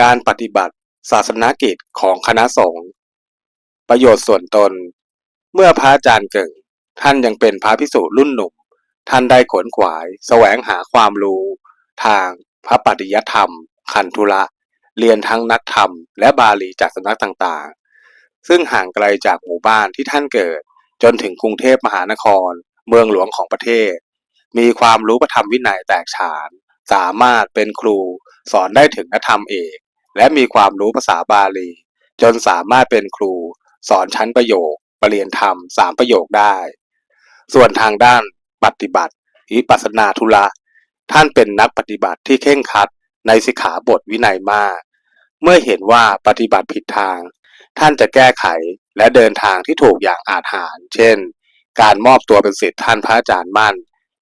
การปฏิบัติศาสนกิจของคณะสงฆ์ประโยชน์ส่วนตน เมื่อพระอาจารย์เก่ง ท่านยังเป็นพระพิสุรุ่นหนุ่ม ท่านได้ขนขวาย แสวงหาความรู้ ทางพระปฏิยธรรม ขันธุระ เรียนทั้งนักธรรม และบาลีจากสำนักต่างๆ ซึ่งห่างไกลจากหมู่บ้านที่ท่านเกิด จนถึงกรุงเทพมหานคร เมืองหลวงของประเทศ มีความรู้ประธรรมวินัยแตกฉาน สามารถเป็นครูสอนได้ถึงนักธรรมเอก และมีความรู้ภาษาบาลี จนสามารถเป็นครู สอนชั้นประโยคประเรียนธรรมสามประโยคได้ ส่วนทางด้านปฏิบัติวิปัสสนาธุระท่านเป็นนักปฏิบัติที่เข่งคัดในสิกขาบทวินัยมาก เมื่อเห็นว่าปฏิบัติผิดทาง ท่านจะแก้ไขและเดินทางที่ถูกอย่างอาจหาร เช่น การมอบตัวเป็นศิษย์ท่านพระอาจารย์มั่น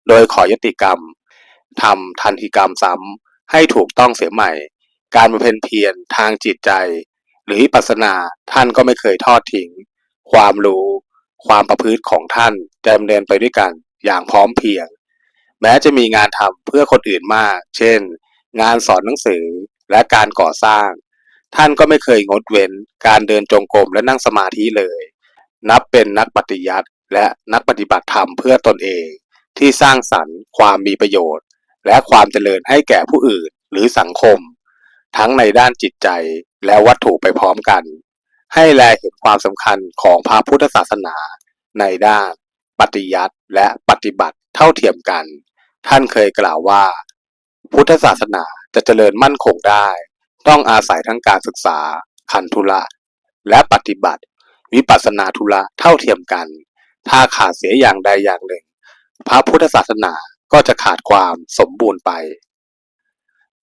โดยขอยติกรรมทำทันทีกรรมซ้ำให้ถูกต้องเสียใหม่ การบำเพ็ญเพียรทางจิตใจ หรือวิปัสสนาท่านก็ไม่เคยทอดทิ้ง ความรู้ ความประพฤติของท่านจะดำเนินไปด้วยกันอย่างพร้อมเพรียง แม้จะมีงานทำเพื่อคนอื่นมาก เช่น งานสอนหนังสือและการก่อสร้าง ท่านก็ไม่เคยงดเว้นการเดินจงกรมและนั่งสมาธิเลย นับเป็นนักปฏิยัติและนักปฏิบัติธรรมเพื่อตนเอง ที่สร้างสรรค์ความมีประโยชน์ และความเจริญให้แก่ผู้อื่นหรือสังคม ทั้งในด้านจิตใจและวัตถุไปพร้อมกัน ให้แลเห็นความสำคัญของพระพุทธศาสนา ในด้านปฏิยัติและปฏิบัติเท่าเทียมกัน ท่านเคยกล่าวว่า พุทธศาสนาจะเจริญมั่นคงได้ ต้องอาศัยทั้งการศึกษาขันธุระและปฏิบัติ วิปัสสนาธุระเท่าเทียมกัน ถ้าขาดเสียอย่างใดอย่างหนึ่ง พระพุทธศาสนาก็จะขาดความสมบูรณ์ไป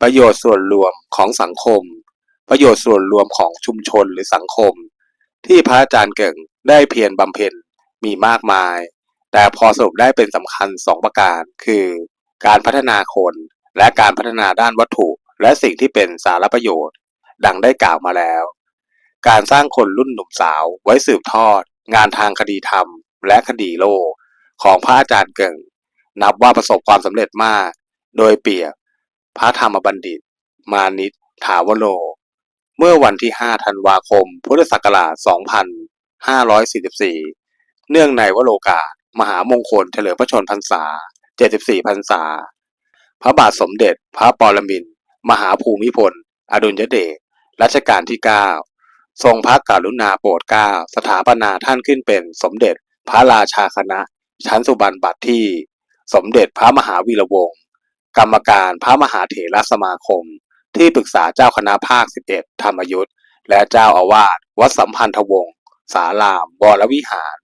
ประโยชน์ส่วนรวมของสังคม ประโยชน์ส่วนรวมของชุมชนหรือสังคม ที่พระอาจารย์เก่งได้เพียรบำเพ็ญมีมากมาย แต่พอสรุปได้เป็นสำคัญสองประการ คือการพัฒนาคนและการพัฒนาด้านวัตถุ และสิ่งที่เป็นสารประโยชน์ ดังได้กล่าวมาแล้ว การสร้างคนรุ่นหนุ่มสาวไว้สืบทอด งานทางคดีธรรม และคดีโลกของพระอาจารย์เก่ง นับว่าประสบความสำเร็จมาก โดยเปรียบ พระธรรมบัณฑิต มานิตถาวโร เมื่อวันที่ 5 ธันวาคม พุทธศักราช 2544 เนื่องในวโรกาส มหามงคลเฉลิมพระชนพรรษา 74 พรรษา พระบาทสมเด็จพระปรมินทมหาภูมิพล อดุลยเดช รัชกาลที่ 9 ทรงพระกรุณาโปรดเกล้า สถาปนาท่านขึ้นเป็นสมเด็จพระราชาคณะ ชั้นสุบรรณบัตรที่ สมเด็จพระมหาวีระวงศ์ กรรมการพระมหาเถรสมาคม ที่ปรึกษาเจ้าคณะภาค 11 ธรรมยุทธและเจ้าอาวาสวัดสัมพันธวงศ์สารามวรวิหาร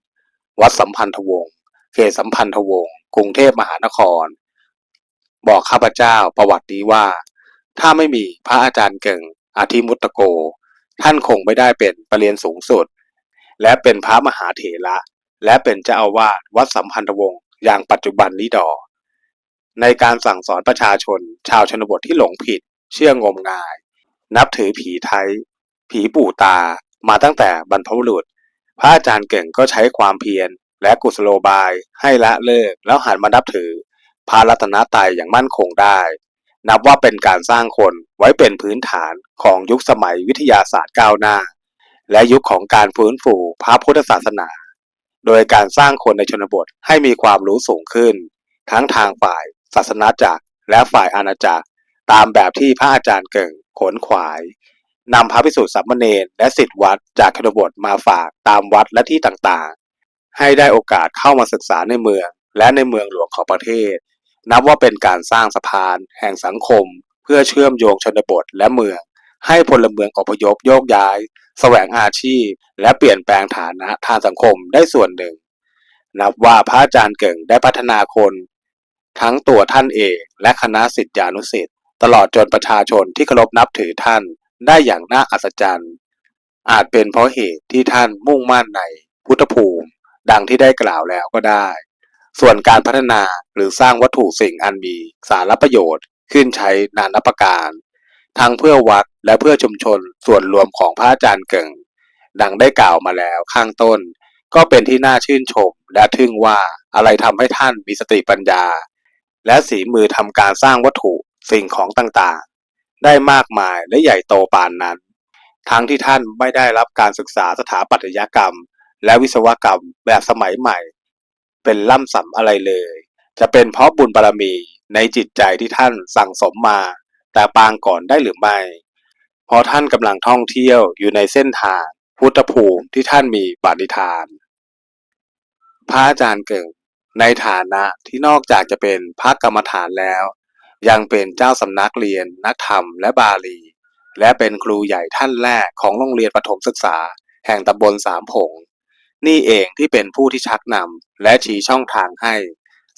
วัดสัมพันธวงศ์เขตสัมพันธวงศ์กรุงเทพมหานคร บอกข้าพเจ้าประวัตินี้ว่า ถ้าไม่มีพระอาจารย์เก่งอาทิมุตโก ท่านคงไม่ได้เป็นประเรียนสูงสุด และเป็นพระมหาเถระและเป็นเจ้าอาวาสวัดสัมพันธวงศ์อย่างปัจจุบันนี้ดอ ในการสั่งสอนประชาชน ชาวชนบทที่หลงผิด เชื่องมงาย นับถือผีไทย ผีปู่ตามาตั้งแต่บรรพบุรุษ พระอาจารย์เก่งก็ใช้ความเพียร และกุศโลบายให้ละเลิกแล้วหันมานับถือ พระรัตนตรัยอย่างมั่นคงได้ นับว่าเป็นการสร้างคนไว้เป็นพื้นฐานของยุคสมัยวิทยาศาสตร์ก้าวหน้า และยุคของการฟื้นฟูพระพุทธศาสนา โดยการสร้างคนในชนบทให้มีความรู้สูงขึ้น ทั้งทางฝ่าย ศาสนาจักรและฝ่ายอาณาจักร ตามแบบที่พระอาจารย์เก่งขนขวายนำพระภิกษุสามเณรและศิษย์วัดจากชนบทมาฝากตามวัดและที่ต่างๆ ให้ได้โอกาสเข้ามาศึกษาในเมือง และในเมืองหลวงของประเทศ นับว่าเป็นการสร้างสะพาน แห่งสังคม เพื่อเชื่อมโยงชนบทและเมือง ให้พลเมืองอพยพโยกย้าย แสวงอาชีพ และเปลี่ยนแปลงฐานะทางสังคมได้ส่วนหนึ่ง นับว่าพระอาจารย์เก่งได้พัฒนาคน ทั้งตัวท่านเองและคณะศิษยานุศิษย์ตลอดจนประชาชนที่เคารพนับถือท่านได้อย่างน่าอัศจรรย์ อาจเป็นเพราะเหตุที่ท่านมุ่งมั่นในพุทธภูมิ ดังที่ได้กล่าวแล้วก็ได้ ส่วนการพัฒนาหรือสร้างวัตถุสิ่งอันมีสารประโยชน์ ขึ้นใช้นานประการ ทั้งเพื่อวัดและเพื่อชุมชนส่วนรวมของพระอาจารย์เก่ง ดังได้กล่าวมาแล้วข้างต้น ก็เป็นที่น่าชื่นชมและทึ่งว่าอะไรทำให้ท่านมีสติปัญญา และสีมือทำการสร้างวัตถุสิ่งของต่างๆ ได้มากมายและใหญ่โตปานนั้น ทั้งที่ท่านไม่ได้รับการศึกษาสถาปัตยกรรม และวิศวกรรมแบบสมัยใหม่ เป็นล่ำสำอะไรเลย จะเป็นเพราะบุญบารมีในจิตใจที่ท่านสั่งสมมา แต่ปางก่อนได้หรือไม่เพราะท่านกำลังท่องเที่ยวอยู่ในเส้นทางพุทธภูมิที่ท่านมีปณิธาน พระอาจารย์เก่ง ในฐานะที่นอกจากจะเป็นพระกรรมฐานแล้ว ยังเป็นเจ้าสำนักเรียนนักธรรมและบาลี และเป็นครูใหญ่ท่านแรกของโรงเรียนประถมศึกษา แห่งตำบลสามผง นี่เองที่เป็นผู้ที่ชักนำและชี้ช่องทางให้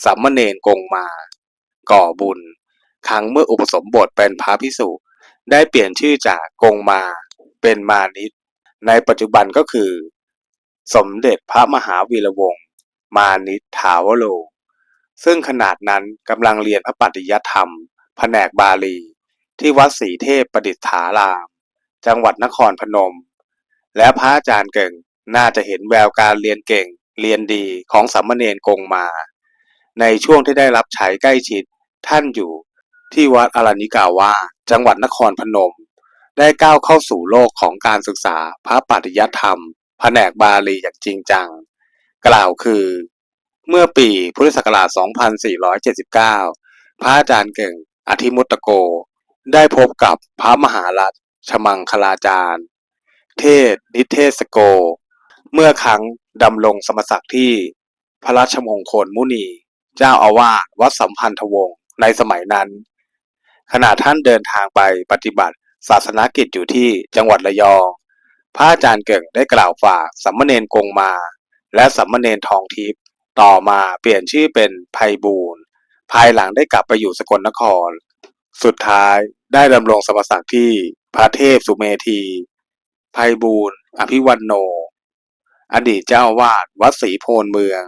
สัมมเนนกงมา ก่อบุญ ครั้งเมื่ออุปสมบทเป็นพระพิสุได้เปลี่ยนชื่อจากกงมา เป็นมานิตในปัจจุบันก็คือ สมเด็จพระมหาวีระวงศ์ มานิตถาวโรซึ่งขนาดนั้นกำลังเรียนพระปฏิยธรรม แผนกบาลี ที่วัดศรีเทพประดิษฐาราม จังหวัดนครพนม และพระอาจารย์เก่งน่าจะเห็นแววการเรียนเก่ง เรียนดีของสัมมเนนกงมา ในช่วงที่ได้รับใช้ใกล้ชิดท่านอยู่ที่วัดอรัญญิกาวาจังหวัดนครพนม ได้ก้าวเข้าสู่โลกของการศึกษาพระปฏิยธรรม แผนกบาลีอย่างจริงจัง กล่าวคือ เมื่อปีพุทธศักราช 2479 พระอาจารย์เก่งอธิมุตตโก ได้พบกับพระมหารัตชมังคลาจารย์ เทศนิเทศโก เมื่อครั้งดำรงสมศักดิ์ที่พระราชมงคลมุนี เจ้าอาวาสวัดสัมพันธวงศ์ในสมัยนั้น ขณะท่านเดินทางไปปฏิบัติศาสนกิจอยู่ที่จังหวัดระยอง พระอาจารย์เก่งได้กล่าวฝากสัมมเนนกงมา และสัมมเนนทองทิพย์ต่อมาเปลี่ยนชื่อเป็นไพบูลย์ภายหลังได้กลับไปอยู่สกลนคร สุดท้ายได้ดำรงสมศักดิ์ที่พระเทพสุเมธีไพบูลย์อภิวันโน อดีตเจ้าวาดวัดศรีโพนเมือง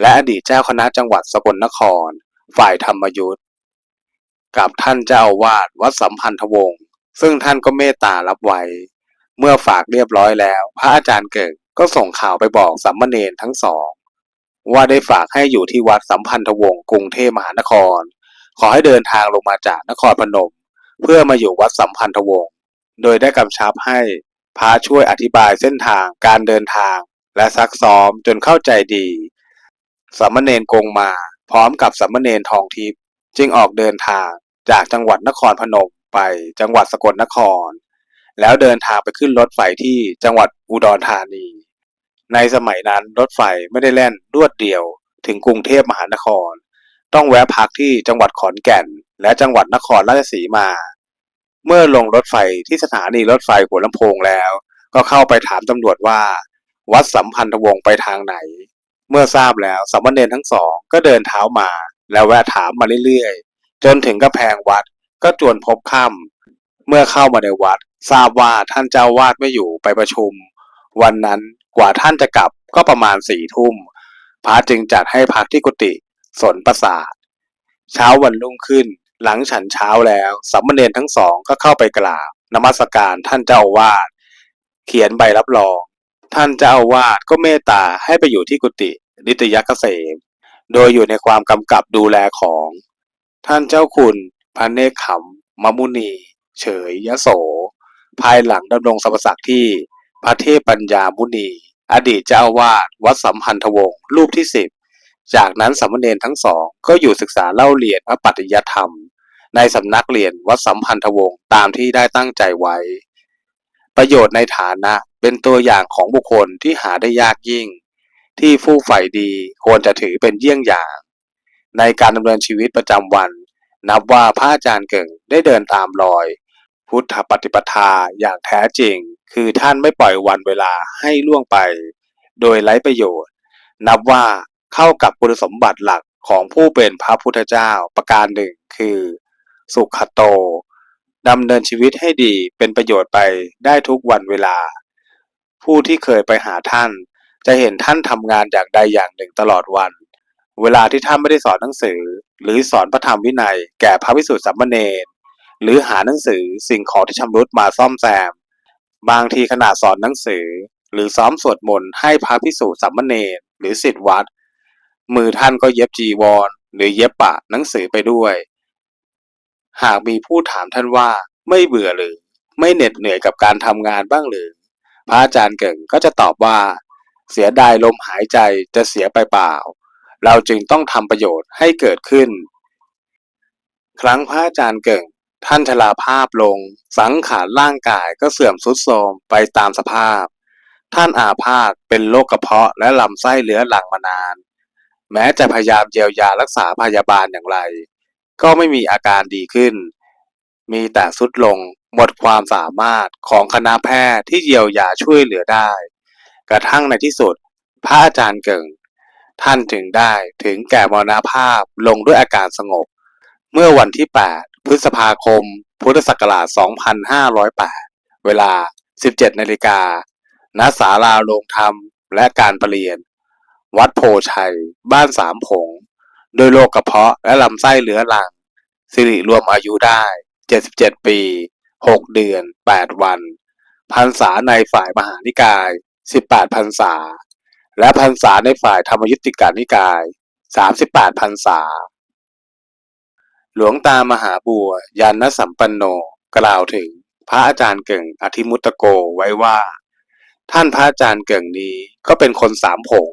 และอดีตเจ้าคณะจังหวัดสกลนคร ฝ่ายธรรมยุทธกับท่านเจ้าวาดวัดสัมพันธวงศ์ซึ่งท่านก็เมตตารับไว้ เมื่อฝากเรียบร้อยแล้ว พระอาจารย์เกิด ก็ส่งข่าวไปบอกสัมมเนนทั้งสอง ว่าได้ฝากให้อยู่ที่วัดสัมพันธวงศ์กรุงเทพมหานคร ขอให้เดินทางลงมาจากนครพนม เพื่อมาอยู่วัดสัมพันธวงศ์โดยได้กำชับให้พระช่วยอธิบายเส้นทางการเดินทาง และซักซ้อมจนเข้าใจดีสามเณรกงมาพร้อมกับสามเณรทองทิพย์จึงออกเดินทางจากจังหวัดนครพนมไปจังหวัดสกลนคร แล้วเดินทางไปขึ้นรถไฟที่จังหวัดอุดรธานี ในสมัยนั้นรถไฟไม่ได้แล่นรวดเดียวถึงกรุงเทพมหานคร ต้องแวะพักที่จังหวัดขอนแก่น และจังหวัดนครราชสีมา เมื่อลงรถไฟที่สถานีรถไฟหัวลำโพงแล้ว ก็เข้าไปถามตำรวจว่า วัดสัมพันธวงศ์ไปทางไหน เมื่อทราบแล้วสามเณรทั้งสองก็เดินเท้ามา แล้วแวะถามมาเรื่อยๆ จนถึงกำแพงวัดก็จวนพบค่ำเมื่อเข้ามาในวัด ทราบว่าท่านเจ้าวาดไม่อยู่ไปประชุม วันนั้น กว่าท่านจะกลับก็ประมาณสี่ทุ่มพระจึงจัดให้พักที่กุฏิสนประสาท เช้าวันรุ่งขึ้น หลังฉันเช้าแล้วสัมมเนรทั้งสองก็เข้าไปกราบนมัสการท่านเจ้าอาวาดเขียนใบรับรอง ท่านเจ้าอาวาดก็เมตตาให้ไปอยู่ที่กุฏินิตยเกษม โดยอยู่ในความกำกับดูแลของ ท่านเจ้าคุณพระเนคขำมมุนี เฉยยโส ภายหลังดำรงสมศักดิ์ที่ พระเทพปัญญามุนี อดีตเจ้าวาดวัดสัมพันธวงศ์รูปที่สิบจากนั้นสามเณรทั้งสองก็อยู่ศึกษาเล่าเรียนพระปฏิยธรรม ในสำนักเรียนวัดสัมพันธวงศ์ตามที่ได้ตั้งใจไว้ ประโยชน์ในฐานะเป็นตัวอย่างของบุคคลที่หาได้ยากยิ่ง ที่ผู้ใฝ่ดีควรจะถือเป็นเยี่ยงอย่าง ในการดำเนินชีวิตประจำวัน นับว่าพระอาจารย์เก่งได้เดินตามรอย พุทธปฏิปทาอย่างแท้จริง คือท่านไม่ปล่อยวันเวลาให้ล่วงไป โดยไร้ประโยชน์ นับว่าเข้ากับคุณสมบัติหลักของผู้เป็นพระพุทธเจ้าประการหนึ่งคือ สุขโตดำเนินชีวิตให้ดีเป็นประโยชน์ไปได้ทุกวันเวลา ผู้ที่เคยไปหาท่าน จะเห็นท่านทำงานอย่างใดอย่างหนึ่งตลอดวัน เวลาที่ท่านไม่ได้สอนหนังสือ หรือสอนพระธรรมวินัย แก่พระวิสุทธิสัมมเนรหรือหาหนังสือสิ่งของที่ชำรุดมาซ่อมแซม บางทีขณะสอนหนังสือ หรือซ้อมสวดมนต์ให้พระพิสุสัมมเนรหรือศิษย์วัด มือท่านก็เย็บจีวร หรือเย็บปะหนังสือไปด้วย หากมีผู้ถามท่านว่าไม่เบื่อหรือ ไม่เหน็ดเหนื่อยกับการทำงานบ้างหรือ พระอาจารย์เก่งก็จะตอบว่า เสียดายลมหายใจจะเสียไปเปล่า เราจึงต้องทำประโยชน์ให้เกิดขึ้น ครั้งพระอาจารย์เก่ง ท่านชราภาพลง สังขารร่างกายก็เสื่อมทรุดโทรมไปตามสภาพ ท่านอาพาธเป็นโรคกระเพาะและลำไส้เลื้อรังมานาน แม้จะพยายามเยียวยารักษาพยาบาลอย่างไร ก็ไม่มีอาการดีขึ้น มีแต่ทรุดลงหมดความสามารถของคณะแพทย์ที่เยียวยาช่วยเหลือได้ กระทั่งในที่สุด พระอาจารย์เก่ง ท่านถึงได้ถึงแก่มรณภาพลงด้วยอาการสงบ เมื่อวันที่ 8 พฤษภาคม พุทธศักราช 2508 เวลา 17 นาฬิกา ณ ศาลาโรงธรรมและการประเรียน วัดโพชัย บ้านสามผง โดยโรคกระเพาะและลำไส้เรื้อรัง สิริรวมอายุได้ 77 ปี 6 เดือน 8 วัน พรรษาในฝ่ายมหานิกาย 18 พรรษา และพรรษาในฝ่ายธรรมยุติกานิกาย 38 พรรษา หลวงตามหาบัวยานสัมปันโนกล่าวถึงพระอาจารย์เก่งอธิมุตโกไว้ว่า ท่านพระอาจารย์เก่งนี้ก็เป็นคนสามผง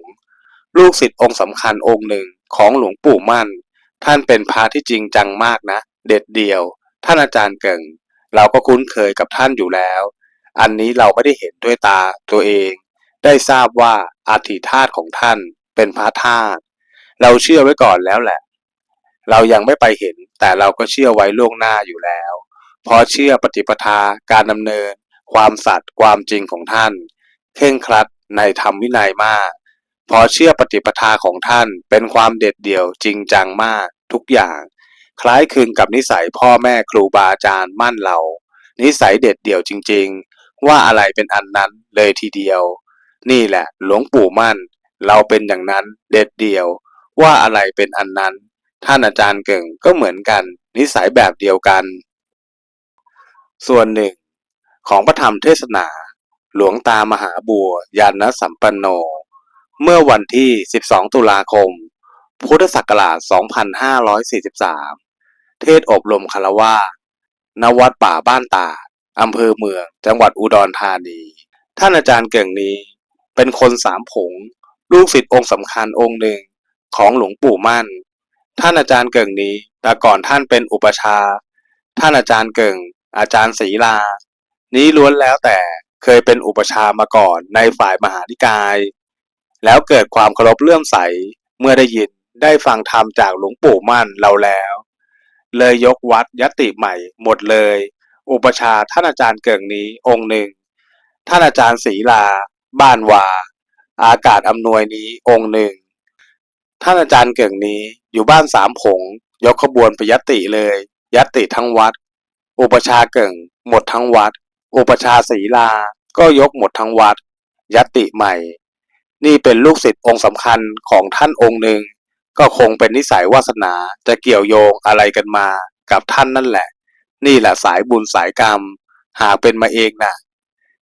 ลูกศิษย์องค์สำคัญองค์หนึ่งของหลวงปู่มั่น ท่านเป็นพระที่จริงจังมากนะ เด็ดเดียว ท่านอาจารย์เก่ง เราก็คุ้นเคยกับท่านอยู่แล้ว อันนี้เราไม่ได้เห็นด้วยตาตัวเอง ได้ทราบว่าอาธิธาตุของท่านเป็นพระธาตุเราเชื่อไว้ก่อนแล้วแหละ เรายังไม่ไปเห็นแต่เราก็เชื่อไว้ล่วงหน้าอยู่แล้ว เพราะเชื่อปฏิปทาการดำเนิน ความสัตย์ความจริงของท่านเคร่งครัดในธรรมวินัยมาก เพราะเชื่อปฏิปทาของท่านเป็นความเด็ดเดี่ยวจริงจังมากทุกอย่าง คล้ายคลึงกับนิสัยพ่อแม่ครูบาอาจารย์มั่นเรา นิสัยเด็ดเดี่ยวจริง ๆ ว่าอะไรเป็นอันนั้นเลยทีเดียว นี่แหละหลวงปู่มั่น เราเป็นอย่างนั้นเด็ดเดี่ยวว่าอะไรเป็นอันนั้น ท่านอาจารย์เก่งก็เหมือนกัน นิสัยแบบเดียวกัน ส่วนหนึ่ง ของพระธรรมเทศนา หลวงตามหาบัวยานสัมปันโน เมื่อวันที่ 12 ตุลาคม พุทธศักราช 2543 เทศอบรมคารวาณวัดป่าบ้านตาอำเภอเมือง จังหวัดอุดรธานี ท่านอาจารย์เก่งนี้ เป็นคนสามผง ลูกศิษย์องค์สำคัญองค์หนึ่งของหลวงปู่มั่น ท่านอาจารย์เก่งนี้ แต่ก่อนท่านเป็นอุปชา ท่านอาจารย์เก่ง อาจารย์ศรีลา นี้ล้วนแล้วแต่เคยเป็นอุปชามาก่อนในฝ่ายมหานิกาย แล้วเกิดความเคารพเลื่อมใสเมื่อได้ยินได้ฟังธรรมจากหลวงปู่มั่นเราแล้ว เลยยกวัดยติใหม่หมดเลย อุปชาท่านอาจารย์เก่งนี้องค์หนึ่ง ท่านอาจารย์ศรีลา บ้านวา อากาศอำนวยนี้องค์หนึ่ง ท่านอาจารย์เก่งนี้อยู่บ้านสามผง ยกขบวนไปยติเลยยติทั้งวัด อุปชาเก่ง หมดทั้งวัด อุปชาศีลา ก็ยกหมดทั้งวัดยติใหม่ นี่เป็นลูกศิษย์องค์สำคัญของท่านองค์หนึ่ง ก็คงเป็นนิสัยวาสนาจะเกี่ยวโยงอะไรกันมา กับท่านนั่นแหละ นี่แหละสายบุญสายกรรม หากเป็นมาเองน่ะ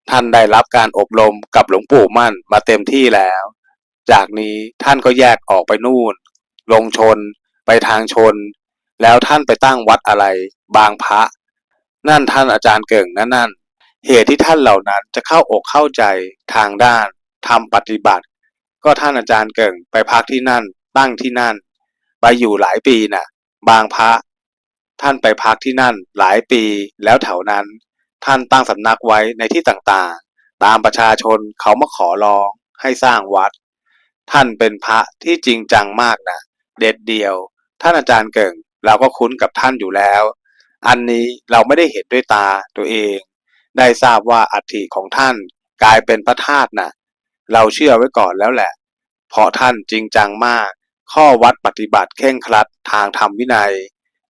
ท่านได้รับการอบรมกับหลวงปู่มั่นมาเต็มที่แล้ว จากนี้ท่านก็แยกออกไปนู่น ลงชน ไปทางชน แล้วท่านไปตั้งวัดอะไร บางพระ นั่นท่านอาจารย์เก่งนั่นนั่นเหตุที่ท่านเหล่านั้นจะเข้าอกเข้าใจทางด้านทำปฏิบัติ ก็ท่านอาจารย์เก่งไปพักที่นั่น ตั้งที่นั่น ไปอยู่หลายปีน่ะ บางพระ ท่านไปพักที่นั่นหลายปีแล้วแถวนั้น ท่านตั้งสำนักไว้ในที่ต่างๆ ตามประชาชนเขามาขอร้องให้สร้างวัด ท่านเป็นพระที่จริงจังมากนะเด็ดเดียว ท่านอาจารย์เก่ง เราก็คุ้นกับท่านอยู่แล้ว อันนี้เราไม่ได้เห็นด้วยตาตัวเอง ได้ทราบว่าอัฐิของท่านกลายเป็นพระธาตุนะเราเชื่อไว้ก่อนแล้วแหละ เพราะท่านจริงจังมาก ข้อวัดปฏิบัติเข่งครัดทางธรรมวินัย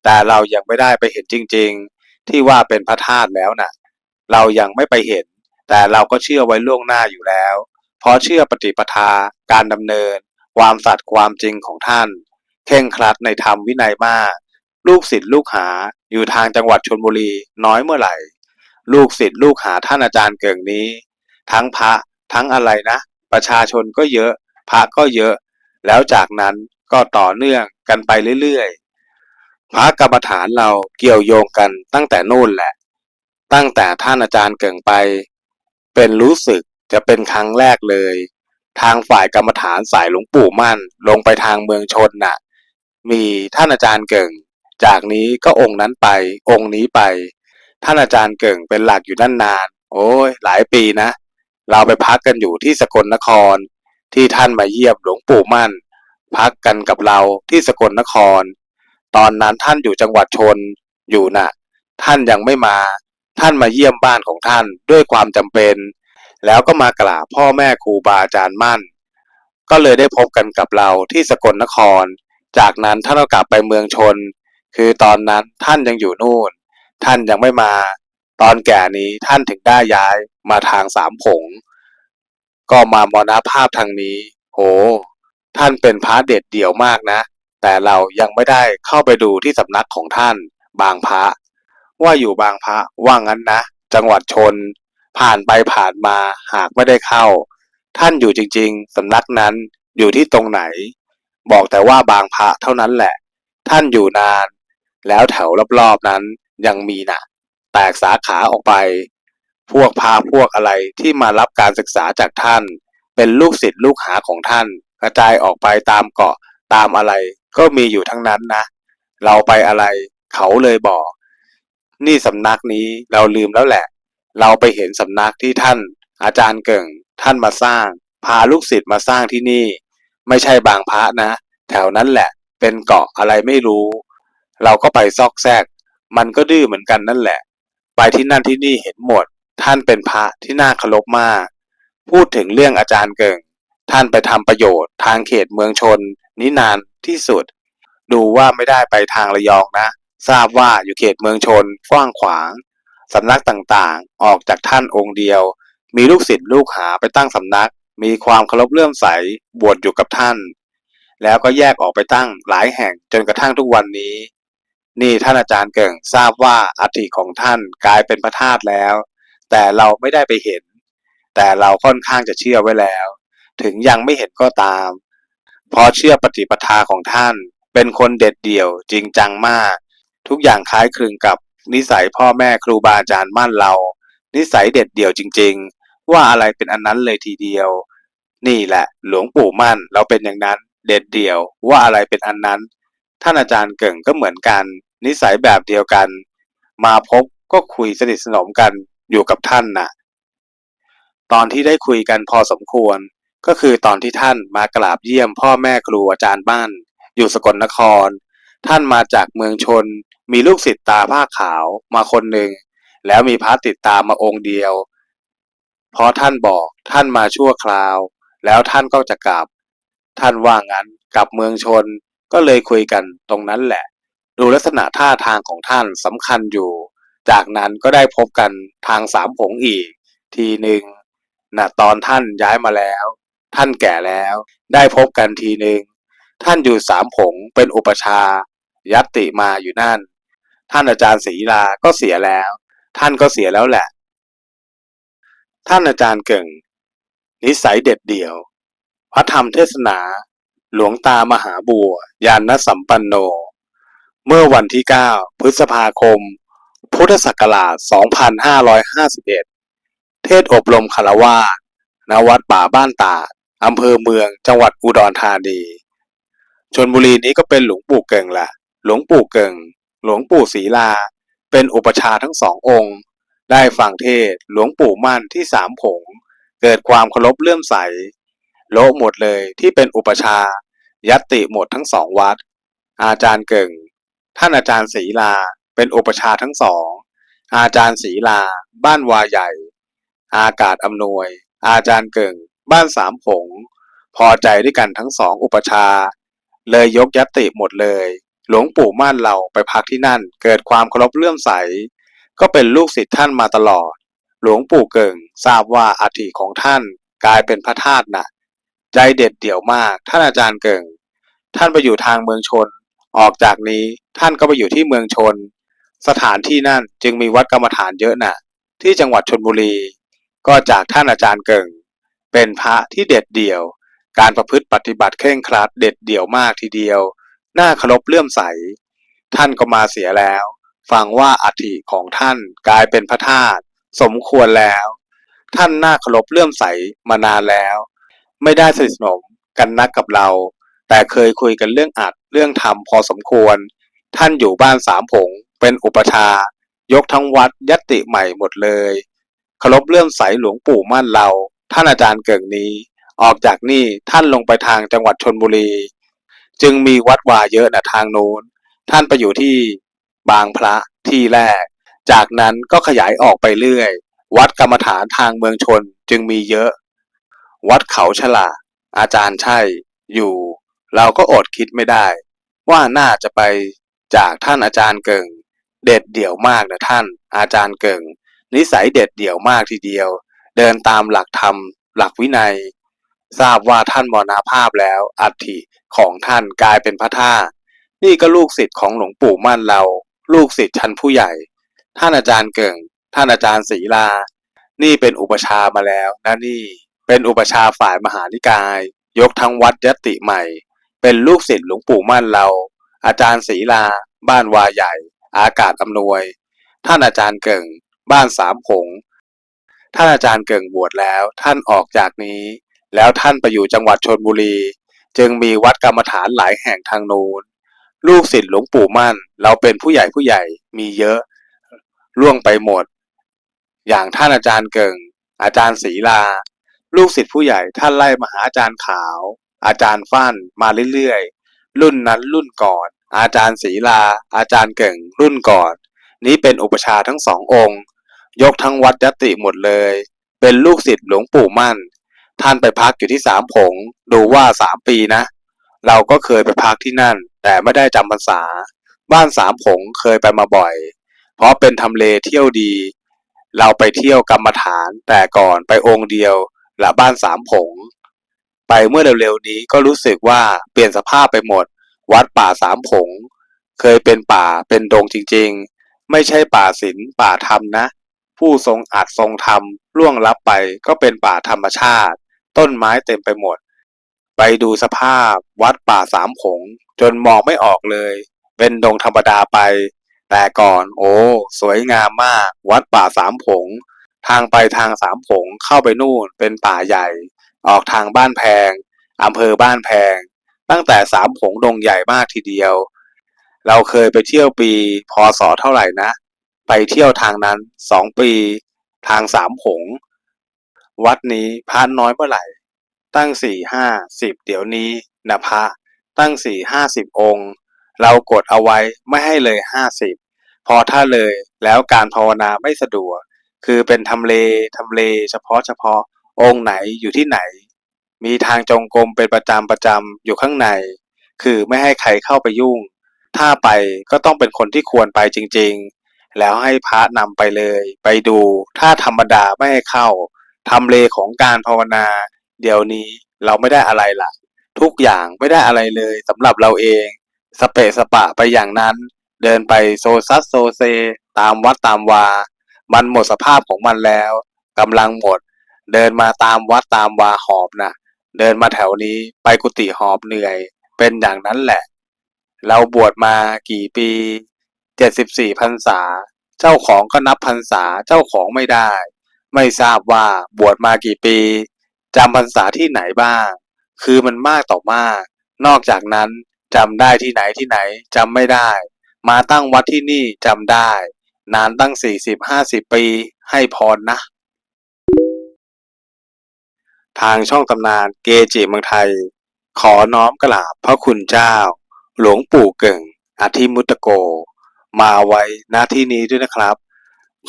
แต่เรายังไม่ได้ไปเห็นจริง ๆ ที่ว่าเป็นพระธาตุแล้วน่ะ เรายังไม่ไปเห็น แต่เราก็เชื่อไว้ล่วงหน้าอยู่แล้ว เพราะเชื่อปฏิปทา การดำเนิน ความสัตย์ความจริงของท่านเข่งครัดในธรรมวินัยมาก ลูกศิษย์ลูกหาอยู่ทางจังหวัดชลบุรีน้อยเมื่อไหร่ ลูกศิษย์ลูกหาท่านอาจารย์เก่งนี้ ทั้งพระทั้งอะไรนะ ประชาชนก็เยอะ พระก็เยอะ แล้วจากนั้นก็ต่อเนื่องกันไปเรื่อยๆพระกรรมฐานเราเกี่ยวโยงกันตั้งแต่โน่นแหละ ตั้งแต่ท่านอาจารย์เก่งไป เป็นรู้สึก จะเป็นครั้งแรกเลย ทางฝ่ายกรรมฐานสายหลวงปู่มั่น ลงไปทางเมืองชนน่ะ มีท่านอาจารย์เก่ง จากนี้ก็องค์นั้นไป องค์นี้ไป ท่านอาจารย์เก่งเป็นหลักอยู่นั่นนาน โอ้ยหลายปีนะ เราไปพักกันอยู่ที่สกลนคร ที่ท่านมาเยี่ยมหลวงปู่มั่น พักกันกับเราที่สกลนคร ตอนนั้นท่านอยู่จังหวัดชนอยู่น่ะ ท่านยังไม่มา ท่านมาเยี่ยมบ้านของท่านด้วยความจำเป็น แล้วก็มากราบพ่อแม่ครูบาอาจารย์มั่น ก็เลยได้พบกันกับเราที่สกลนคร จากนั้นท่านก็กลับไปเมืองชน คือตอนนั้นท่านยังอยู่นู่น ท่านยังไม่มา ตอนแก่นี้ท่านถึงได้ย้ายมาทางสามผง ก็มามรณภาพทางนี้ โห ท่านเป็นพระเด็ดเดี่ยวมากนะ แต่เรายังไม่ได้เข้าไปดูที่สำนักของท่าน บางพระ ว่าอยู่บางพระว่างั้นนะ จังหวัดชน ผ่านไปผ่านมาหากไม่ได้เข้า ท่านอยู่จริงๆสำนักนั้นอยู่ที่ตรงไหน บอกแต่ว่าบางพระเท่านั้นแหละ ท่านอยู่นาน แล้วแถวรอบๆนั้นยังมีน่ะ แตกสาขาออกไป พวกพาพวกอะไรที่มารับการศึกษาจากท่าน เป็นลูกศิษย์ลูกหาของท่าน กระจายออกไปตามเกาะตามอะไรก็มีอยู่ทั้งนั้นนะ เราไปอะไรเขาเลยบอก นี่สำนักนี้เราลืมแล้วแหละ เราไปเห็นสำนักที่ท่าน อาจารย์เก่ง ท่านมาสร้าง พาลูกศิษย์มาสร้างที่นี่ ไม่ใช่บางพระนะ แถวนั้นแหละ เป็นเกาะอะไรไม่รู้ เราก็ไปซอกแซก มันก็ดื้อเหมือนกันนั่นแหละ ไปที่นั่นที่นี่เห็นหมด ท่านเป็นพระที่น่าเคารพมาก พูดถึงเรื่องอาจารย์เก่ง ท่านไปทำประโยชน์ ทางเขตเมืองชนนี้นานที่สุด ดูว่าไม่ได้ไปทางระยองนะ ทราบว่าอยู่เขตเมืองชนกว้างขวาง สำนักต่างๆ ออกจากท่านองค์เดียว มีลูกศิษย์ลูกหาไปตั้งสำนัก มีความเคารพเลื่อมใสบวชอยู่กับท่าน แล้วก็แยกออกไปตั้งหลายแห่งจนกระทั่งทุกวันนี้ นี่ท่านอาจารย์เก่งทราบว่าอัฐิของท่านกลายเป็นพระธาตุแล้ว แต่เราไม่ได้ไปเห็น แต่เราค่อนข้างจะเชื่อไว้แล้ว ถึงยังไม่เห็นก็ตามเพราะเชื่อปฏิปทาของท่าน เป็นคนเด็ดเดี่ยวจริงจังมาก ทุกอย่างคล้ายคลึงกับ นิสัยพ่อแม่ครูบาอาจารย์มั่นเรา นิสัยเด็ดเดี่ยวจริง ๆ ว่าอะไรเป็นอันนั้นเลยทีเดียว นี่แหละ หลวงปู่มั่นเราเป็นอย่างนั้น เด็ดเดี่ยวว่าอะไรเป็นอันนั้น ท่านอาจารย์เก่งก็เหมือนกัน นิสัยแบบเดียวกัน มาพบก็คุยสนิทสนมกันอยู่กับท่านน่ะ ตอนที่ได้คุยกันพอสมควร ก็คือตอนที่ท่านมากราบเยี่ยมพ่อแม่ครูอาจารย์บ้าน อยู่สกลนคร ท่านมาจากเมืองชน มีลูกศิษย์ตาผ้าขาวมาคนหนึ่ง แล้วมีพระติดตามมาองค์เดียว เพราะท่านบอกท่านมาชั่วคราว แล้วท่านก็จะกลับ ท่านว่างั้นกลับเมืองชนก็เลยคุยกันตรงนั้นแหละ ดูลักษณะท่าทางของท่านสำคัญอยู่ จากนั้นก็ได้พบกันทางสามผงอีก ทีหนึ่งนะตอนท่านย้ายมาแล้ว ท่านแก่แล้ว ได้พบกันทีหนึ่งท่านอยู่สามผงเป็นอุปชาย์ยัตติมาอยู่นั่น ท่านอาจารย์ศรีลาก็เสียแล้ว ท่านก็เสียแล้วแหละ ท่านอาจารย์เก่ง นิสัยเด็ดเดี่ยว พระธรรมเทศนา หลวงตามหาบัวยานสัมปันโน เมื่อวันที่ 9 พฤษภาคม พุทธศักราช 2551 เทศอบรมคารวาสณวัดป่าบ้านตาดอำเภอเมืองจังหวัดอุดรธานีชนบุรีนี้ก็เป็นหลวงปู่เก่งแหละหลวงปู่เก่ง หลวงปู่ศรีลา เป็นอุปชาทั้งสององค์ ได้ฟังเทศหลวงปู่มั่นที่สามผง เกิดความเคารพเลื่อมใส โละหมดเลยที่เป็นอุปชา ยัตติหมดทั้งสองวัด อาจารย์เก่ง ท่านอาจารย์ศรีลาเป็นอุปชาทั้งสอง อาจารย์ศรีลา บ้านวาใหญ่ อากาศอำนวย อาจารย์เก่ง บ้านสามผง พอใจด้วยกันทั้งสองอุปชา เลยยกยัตติหมดเลย หลวงปู่ม่านเราไปพักที่นั่น เกิดความเคารพเลื่อมใส ก็เป็นลูกศิษย์ท่านมาตลอด หลวงปู่เก่งทราบว่าอัฐิของท่านกลายเป็นพระธาตุน่ะ ใจเด็ดเดี่ยวมาก ท่านอาจารย์เก่งท่านไปอยู่ทางเมืองชน ออกจากนี้ท่านก็ไปอยู่ที่เมืองชน สถานที่นั่นจึงมีวัดกรรมฐานเยอะน่ะ ที่จังหวัดชนบุรี ก็จากท่านอาจารย์เก่งเป็นพระที่เด็ดเดี่ยว การประพฤติปฏิบัติเคร่งครัดเด็ดเดี่ยวมากทีเดียว น่าเคารพเลื่อมใส ท่านก็มาเสียแล้ว ฟังว่าอัฐิของท่านกลายเป็นพระธาตุสมควรแล้ว ท่านน่าเคารพเลื่อมใสมานานแล้ว ไม่ได้สนิทสนมกันนักกับเรา แต่เคยคุยกันเรื่องอัดเรื่องธรรมพอสมควร ท่านอยู่บ้านสามผง เป็นอุปชายกทั้งวัดยตติใหม่หมดเลยเคารพเลื่อมใสหลวงปู่มั่นเรา ท่านอาจารย์เก่งนี้ ออกจากนี่ท่านลงไปทางจังหวัดชนบุรี จึงมีวัดวาเยอะนะทางโน้น ท่านไปอยู่ที่บางพระที่แรก จากนั้นก็ขยายออกไปเรื่อย วัดกรรมฐานทางเมืองชนจึงมีเยอะ วัดเขาฉลาอาจารย์ใช่อยู่ เราก็อดคิดไม่ได้ ว่าน่าจะไปจากท่านอาจารย์เก่งเด็ดเดี่ยวมากนะท่าน อาจารย์เก่งนิสัยเด็ดเดี่ยวมากทีเดียว เดินตามหลักธรรม หลักวินัย ทราบว่าท่านมรณภาพแล้วอัฐิของท่านกลายเป็นพระธาตุนี่ก็ลูกศิษย์ของหลวงปู่มั่นเรา ลูกศิษย์ชั้นผู้ใหญ่ ท่านอาจารย์เก่ง ท่านอาจารย์ศรีลา นี่เป็นอุปชามาแล้วนะนี่ เป็นอุปชาฝ่ายมหานิกาย ยกทั้งวัดยตติใหม่ เป็นลูกศิษย์หลวงปู่มั่นเรา อาจารย์ศรีลา บ้านวาใหญ่ อากาศอำนวย ท่านอาจารย์เก่ง บ้านสามผง ท่านอาจารย์เก่งบวชแล้ว ท่านออกจากนี้ แล้วท่านไปอยู่จังหวัดชนบุรี จึงมีวัดกรรมฐานหลายแห่งทางนู้นลูกศิษย์หลวงปู่มั่น เราเป็นผู้ใหญ่ผู้ใหญ่มีเยอะล่วงไปหมด อย่างท่านอาจารย์เก่ง อาจารย์ศรีลา ลูกศิษย์ผู้ใหญ่ท่านไล่มาหาอาจารย์ขาว อาจารย์ฟั่นมาเรื่อยๆรุ่นนั้นรุ่นก่อน อาจารย์ศรีลา อาจารย์เก่ง รุ่นก่อน นี้เป็นอุปชาทั้งสององค์ ยกทั้งวัดยติหมดเลย เป็นลูกศิษย์หลวงปู่มั่น ท่านไปพักอยู่ที่สามผง ดูว่าสามปีนะ เราก็เคยไปพักที่นั่น แต่ไม่ได้จำพรรษา บ้านสามผงเคยไปมาบ่อย เพราะเป็นทำเลเที่ยวดี เราไปเที่ยวกรรมฐาน แต่ก่อนไปองค์เดียวละบ้านสามผง ไปเมื่อเร็วๆนี้ก็รู้สึกว่าเปลี่ยนสภาพไปหมด วัดป่าสามผง เคยเป็นป่าเป็นดงจริงๆ ไม่ใช่ป่าศิลป์ป่าธรรมนะ ผู้ทรงอัดทรงธรรมล่วงลับไปก็เป็นป่าธรรมชาติ ต้นไม้เต็มไปหมด ไปดูสภาพวัดป่าสามผง จนมองไม่ออกเลย เป็นดงธรรมดาไป แต่ก่อนโอ้ สวยงามมาก วัดป่าสามผง ทางไปทางสามผงเข้าไปนู่นเป็นป่าใหญ่ ออกทางบ้านแพงอำเภอบ้านแพง ตั้งแต่สามผงดงใหญ่มากทีเดียว เราเคยไปเที่ยวปีพศเท่าไหร่นะ ไปเที่ยวทางนั้นสองปี ทางสามผง วัดนี้พระน้อยเมื่อไหร่ ตั้งสี่ห้าสิบเดี๋ยวนี้นะพระตั้งสี่ห้าสิบองค์ เรากดเอาไว้ไม่ให้เลยห้าสิบพอถ้าเลยแล้วการภาวนาไม่สะดวก คือเป็นทำเลทำเลเฉพาะเฉพาะองค์ไหนอยู่ที่ไหน มีทางจงกรมเป็นประจำประจำอยู่ข้างใน คือไม่ให้ใครเข้าไปยุ่ง ถ้าไปก็ต้องเป็นคนที่ควรไปจริง ๆ แล้วให้พระนำไปเลย ไปดู ถ้าธรรมดาไม่ให้เข้า ทำเลของการภาวนา เดี๋ยวนี้เราไม่ได้อะไรล่ะ ทุกอย่างไม่ได้อะไรเลยสำหรับเราเอง สเปะสปะไปอย่างนั้น เดินไปโซซัสโซเซ ตามวัดตามวา มันหมดสภาพของมันแล้วกำลังหมด เดินมาตามวัดตามวาหอบนะเดินมาแถวนี้ไปกุฏิหอบเหนื่อย เป็นอย่างนั้นแหละ เราบวชมากี่ปีเจ็ดสิบสี่พรรษา เจ้าของก็นับพรรษาเจ้าของไม่ได้ ไม่ทราบว่าบวชมากี่ปีจำพรรษาที่ไหนบ้าง คือมันมากต่อมาก นอกจากนั้นจำได้ที่ไหนที่ไหนจำไม่ได้ มาตั้งวัดที่นี่จำได้ นานตั้งสี่สิบห้าสิบปีให้พรนะ ทางช่องตำนานเกจิเมืองไทย ขอน้อมกราบพระคุณเจ้า หลวงปู่เก่งอธิมุตตโก มาไว้ณที่นี้ด้วยนะครับ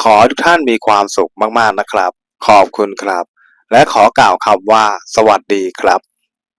ขอทุกท่านมีความสุขมากๆนะครับ ขอบคุณครับ และขอกล่าวคำว่า สวัสดีครับ